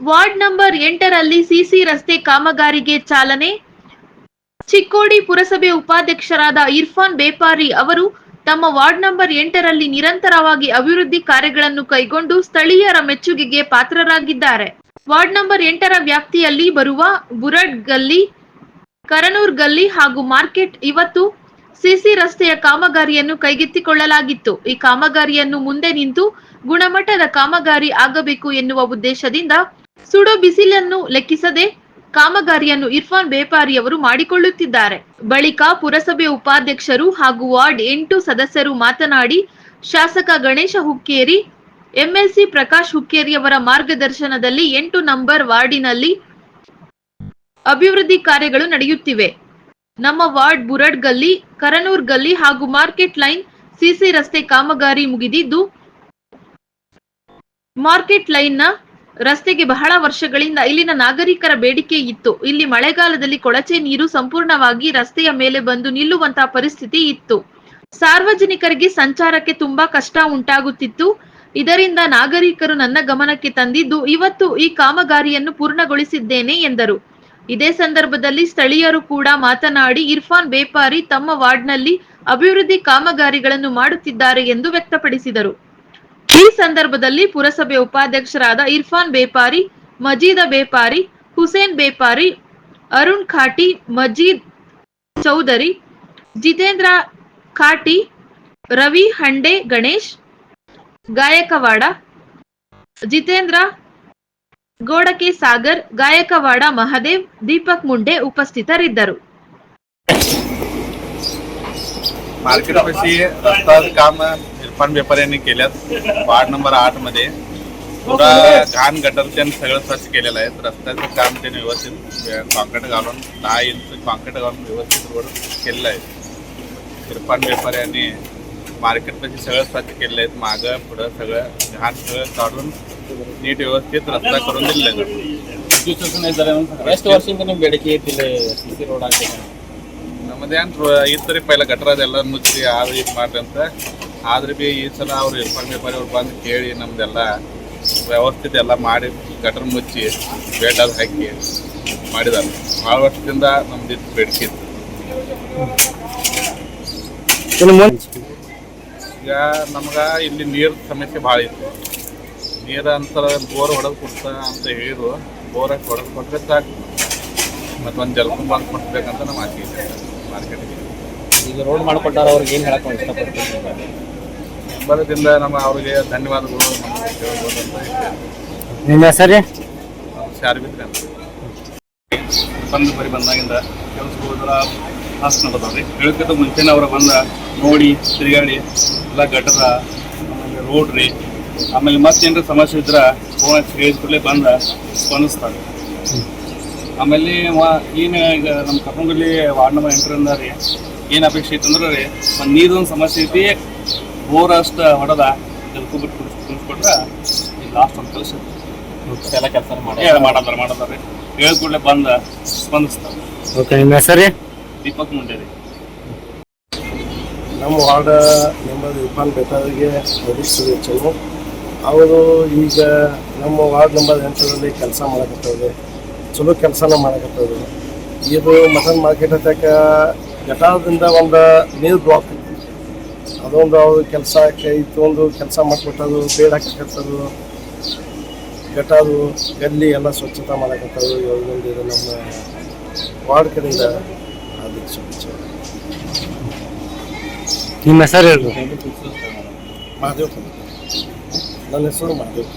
Ward number ಎಂಟರಲ್ಲಿ CC ರಸ್ತೆ ಕಾಮಗಾರಿಗೆ ಚಾಲನೆ. ಚಿಕ್ಕೋಡಿ ಪುರಸಭೆ ಉಪಾಧ್ಯಕ್ಷರಾದ ಇರ್ಫಾನ್ ಬೇಪಾರಿ ಅವರು ತಮ್ಮ ವಾರ್ಡ್ ನಂಬರ್ ಎಂಟರಲ್ಲಿ ನಿರಂತರವಾಗಿ ಅಭಿವೃದ್ಧಿ ಕಾರ್ಯಗಳನ್ನು ಕೈಗೊಂಡು ಸ್ಥಳೀಯರ ಮೆಚ್ಚುಗೆಗೆ ಪಾತ್ರರಾಗಿದ್ದಾರೆ. ವಾರ್ಡ್ ನಂಬರ್ ಎಂಟರ ವ್ಯಾಪ್ತಿಯಲ್ಲಿ ಬರುವ ಬುರಡ್ ಗಲ್ಲಿ ಕರನೂರ್ ಗಲ್ಲಿ ಹಾಗೂ ಮಾರ್ಕೆಟ್ ಇವತ್ತು ಸಿಸಿ ರಸ್ತೆಯ ಕಾಮಗಾರಿಯನ್ನು ಕೈಗೆತ್ತಿಕೊಳ್ಳಲಾಗಿತ್ತು. ಈ ಕಾಮಗಾರಿಯನ್ನು ಮುಂದೆ ನಿಂತು ಗುಣಮಟ್ಟದ ಕಾಮಗಾರಿ ಆಗಬೇಕು ಎನ್ನುವ ಉದ್ದೇಶದಿಂದ ಸುಡು ಬಿಸಿಲನ್ನು ಲೆಕ್ಕಿಸದೆ ಕಾಮಗಾರಿಯನ್ನು ಇರ್ಫಾನ್ ಬೇಪಾರಿಯವರು ಮಾಡಿಕೊಳ್ಳುತ್ತಿದ್ದಾರೆ. ಬಳಿಕ ಪುರಸಭೆ ಉಪಾಧ್ಯಕ್ಷರು ಹಾಗೂ ವಾರ್ಡ್ ಎಂಟು ಸದಸ್ಯರು ಮಾತನಾಡಿ, ಶಾಸಕ ಗಣೇಶ ಹುಕ್ಕೇರಿ, ಎಂಎಲ್ಸಿ ಪ್ರಕಾಶ್ ಹುಕ್ಕೇರಿಯವರ ಮಾರ್ಗದರ್ಶನದಲ್ಲಿ ಎಂಟು ನಂಬರ್ ವಾರ್ಡಿನಲ್ಲಿ ಅಭಿವೃದ್ಧಿ ಕಾರ್ಯಗಳು ನಡೆಯುತ್ತಿವೆ. ನಮ್ಮ ವಾರ್ಡ್ ಬುರಡ್ ಗಲ್ಲಿ ಕರನೂರ್ ಗಲ್ಲಿ ಹಾಗೂ ಮಾರ್ಕೆಟ್ ಲೈನ್ ಸಿಸಿ ರಸ್ತೆ ಕಾಮಗಾರಿ ಮುಗಿದಿದ್ದು, ಮಾರ್ಕೆಟ್ ಲೈನ್ನ ರಸ್ತೆಗೆ ಬಹಳ ವರ್ಷಗಳಿಂದ ಇಲ್ಲಿನ ನಾಗರಿಕರ ಬೇಡಿಕೆ ಇತ್ತು. ಇಲ್ಲಿ ಮಳೆಗಾಲದಲ್ಲಿ ಕೊಳಚೆ ನೀರು ಸಂಪೂರ್ಣವಾಗಿ ರಸ್ತೆಯ ಮೇಲೆ ಬಂದು ನಿಲ್ಲುವಂತಹ ಪರಿಸ್ಥಿತಿ ಇತ್ತು. ಸಾರ್ವಜನಿಕರಿಗೆ ಸಂಚಾರಕ್ಕೆ ತುಂಬಾ ಕಷ್ಟ ಉಂಟಾಗುತ್ತಿತ್ತು. ಇದರಿಂದ ನಾಗರಿಕರು ನನ್ನ ಗಮನಕ್ಕೆ ತಂದಿದ್ದು, ಇವತ್ತು ಈ ಕಾಮಗಾರಿಯನ್ನು ಪೂರ್ಣಗೊಳಿಸಿದ್ದೇನೆ ಎಂದರು. ಇದೇ ಸಂದರ್ಭದಲ್ಲಿ ಸ್ಥಳೀಯರು ಕೂಡ ಮಾತನಾಡಿ, ಇರ್ಫಾನ್ ಬೇಪಾರಿ ತಮ್ಮ ವಾರ್ಡ್ನಲ್ಲಿ ಅಭಿವೃದ್ಧಿ ಕಾಮಗಾರಿಗಳನ್ನು ಮಾಡುತ್ತಿದ್ದಾರೆ ಎಂದು ವ್ಯಕ್ತಪಡಿಸಿದರು. ಈ ಸಂದರ್ಭದಲ್ಲಿ ಪುರಸಭೆ ಉಪಾಧ್ಯಕ್ಷರಾದ ಇರ್ಫಾನ್ ಬೇಪಾರಿ, ಮಜೀದ ಬೇಪಾರಿ, ಹುಸೇನ್ ಬೇಪಾರಿ, ಅರುಣ್ ಖಾಟಿ, ಮಜೀದ್ ಚೌಧರಿ, ಜಿತೇಂದ್ರ ಖಾಟಿ, ರವಿ ಹಂಡೆ, ಗಣೇಶ್, ಗಾಯಕವಾಡ, ಜಿತೇಂದ್ರ ಗೋಡಕೆ ಸಾಗರ್, ಗಾಯಕವಾಡ ಮಹದೇವ್, ದೀಪಕ್ ಮುಂಡೆ ಉಪಸ್ಥಿತರಿದ್ದರು. ಮಾರ್ಕೆಟ್ ಕಾಮ इरफान व्यापाऱ्यांनी केल्यात. वार्ड नंबर आठमध्ये. थोडा घाण गटर त्यांनी सगळं स्वच्छ केलेलं आहे. रस्त्याचं काम त्यांनी व्यवस्थित कॉन्क्रीट घालून दहा इंच कॉन्क्रीट घालून व्यवस्थित रोड केलेलं आहे. इरफान व्यापाऱ्यांनी मार्केटमध्ये सगळं स्वच्छ केलेलं आहेत मागं पुढं सगळं घाण सगळं काढून नीट व्यवस्थित रस्ता करून दिलेला आहे. ಐತಿಲ್ಲ ಇತ್ತು ಪೈಲ ಗಟ್ರ ಅದೆಲ್ಲ ಮುಚ್ಚಿ ಅದು ಇದು ಮಾಡ್ರಿ ಅಂತ. ಆದ್ರೆ ಬಿ ಈ ಸಲ ಅವ್ರು ಇರ್ಫಾನ್ ವ್ಯಾಪಾರಿ ಅವ್ರು ಬಂದು ಕೇಳಿ ನಮ್ದೆಲ್ಲ ವ್ಯವಸ್ಥಿತ ಎಲ್ಲ ಮಾಡಿ ಗಟ್ರ ಮುಚ್ಚಿ ಬೇಡ ಹಾಕಿ ಮಾಡಿದಾರೆ. ಭಾಳ ವರ್ಷದಿಂದ ನಮ್ದು ಇದು ಬೇಡಿಕೆ ಇತ್ತು. ಈಗ ನಮ್ಗೆ ಇಲ್ಲಿ ನೀರು ಸಮಸ್ಯೆ ಭಾಳ ಇತ್ತು. ನೀರು ಅಂತರ ಬೋರ್ ಹೊಡೆದು ಕೊಡ್ತ ಅಂತ ಹೇಳಿದ್ರು. ಬೋರ್ ಹೊಡೆದು ಕೊಟ್ಟರೆ ಸಾಕು. ಮತ್ತೊಂದು ಜಲಕುಂಬ ಅಂತ ಕೊಡ್ಬೇಕಂತ ನಮ್ಮ ಆಸೆ ಇದೆ. ಮಾರ್ಕೆಟ್ಗೆ ಈಗ ರೋಡ್ ಮಾಡ್ಕೊಟ್ಟಾರ ಅವ್ರಿಗೆ ಏನು ಹೇಳಕ್ ಇಷ್ಟಪಡ್ತೀನಿ ಬರೋದ್ರಿಂದ ನಮ್ಮ ಅವರಿಗೆ ಧನ್ಯವಾದಗಳು. ನಿಮ್ಮ ಹೆಸರೇ? ಶಾರ್ಬಿದ್ರಿ ಬಂದು ಬರಿ ಬಂದಾಗಿಂದ ಕೆಲಸಕ್ಕೆ ಹಾಸನ ಹಾಸ್ ನಡೆದವ್ರಿ ಹೇಳಕ್ಕಿಂತ ಮುಂಚೆನೇ ಅವ್ರ ಬಂದ ನೋಡಿ ತಿರುಗಾಡಿ ಎಲ್ಲ ಗಟ್ಟದ ಆಮೇಲೆ ರೋಡ್ ರೀ ಆಮೇಲೆ ಮತ್ತೇನರ ಸಮಸ್ಯೆ ಇದ್ರೆ ಫೋನ್ ಹಚ್ಚಿ ಹೇಳಿದ ಕೂಡಲೇ ಬಂದ ಸ್ಪಂದಿಸ್ತಾರೆ ಆಮೇಲೆ ಏನು ಈಗ ನಮ್ಮ ಕರ್ನೂರಲ್ಲಿ ವಾರ್ಡ್ ನಂಬರ್ ಎಂಟರಿಂದ ರೀ ಏನು ಅಪೇಕ್ಷೆ ಐತಂದ್ರೆ ರೀ ಒಂದು ನೀರೊಂದು ಸಮಸ್ಯೆ ಐತಿ ಬೋರ್ ಅಷ್ಟು ಹೊಡೆದ ಜಲ್ಕು ಬಿಟ್ಟು ಕುಡಿಸ್ಕೊಟ್ರೆ ಈಗ ಲಾಸ್ಟ್ ಒಂದು ಕೆಲಸ ಎಲ್ಲ ಕೆಲಸ ಮಾಡಿ ಮಾಡದಾರ ಮಾಡದಾರ ರೀ. ಹೇಳಿದ ಕೂಡಲೇ ಬಂದ ಸ್ಪಂದಿಸ್ತಾರೆ. ಓಕೆ ನಿಮ್ಮ ಹೆಸರು ದೀಪಕ್ ಮುಂಡೆ ರೀ. ನಮ್ಮ ವಾರ್ಡ್ ನಂಬರ್ ಇರ್ಫಾನ್ ಬೇಕಾದರಿಗೆ ಚಲೋ ಅವರು ಈಗ ನಮ್ಮ ವಾರ್ಡ್ ನಂಬರ್ ಎಂಟರಲ್ಲಿ ಕೆಲಸ ಮಾಡಕತ್ತವ್ರೆ. ಚಲೋ ಕೆಲಸನ ಮಾಡಕತ್ತದು ಇದು ಮಟನ್ ಮಾರ್ಕೆಟ್ ಹತ್ತಕ ಘಟಾದಿಂದ ಒಂದು ನೀರು ಬ್ಲಾಕ್ ಅದೊಂದು ಅವ್ರ ಕೆಲಸ ಕೈ ತೊಗೊಂಡು ಕೆಲಸ ಮಾಡಿಕೊಟ್ಟದು ಬೇಡ ಹಾಕಕತ್ತದು. ಘಟಾದು ಗಲ್ಲಿ ಎಲ್ಲ ಸ್ವಚ್ಛತೆ ಮಾಡಕತ್ತದು. ಇವಾಗೊಂದು ಇದು ನಮ್ಮ ವಾರ್ಡ್ ಕಡೆಯಿಂದ ಅದಕ್ಕೆ ಶುಭೇಚ್ಛೆ ನಿಮ್ಮ ಹೆಸರು ಹೇಳ್ರಿ. ಮಹಾದೇವ್ ನನ್ನ ಹೆಸರು ಮಹಾದೇವ್